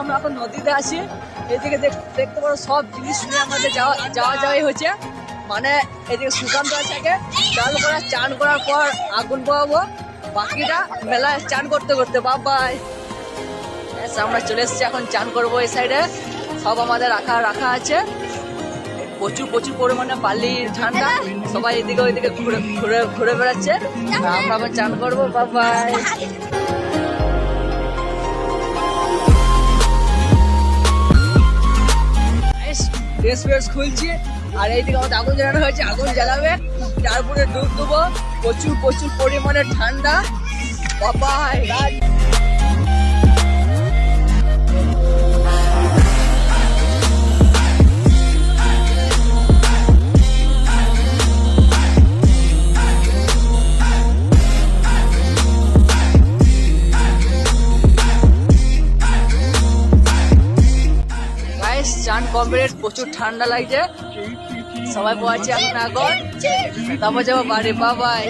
আমরা এখন নদীতে আছি। এদিকে দেখ- দেখতে পারো সব জিনিস নিয়ে আমাদের যাওয়া যাওয়া যাওয়াই হচ্ছে। মানে এদিকে সুকান্ত আছে চান করা চান করার পর আগুন পোয়াবো বাকিটা মেলায় চান করতে করতে। বাবাই। আমরা চলে এসেছি এখন চান করব এই সাইডে সব আমাদের রাখা রাখা আছে। প্রচুর প্রচুর পরিমাণে বালির ঠান্ডা সবাই এদিকে ওইদিকে ঘুরে ঘুরে ঘুরে বেড়াচ্ছে। আমরা এখন চান করব। বাবাই। ড্রেস ফ্রেস খুলছি, আর এইদিকে আমাদের আগুন জ্বালানো হয়েছে, আগুন জ্বালাবে। তারপরে ডুব দেবো। প্রচুর প্রচুর পরিমাণে ঠান্ডা। বাবাই গাইস চান কমপ্লিট প্রচুর ঠান্ডা লাগছে। সবাই পড়ছে এখন এখন তারপর যাব বাড়ি বাবাই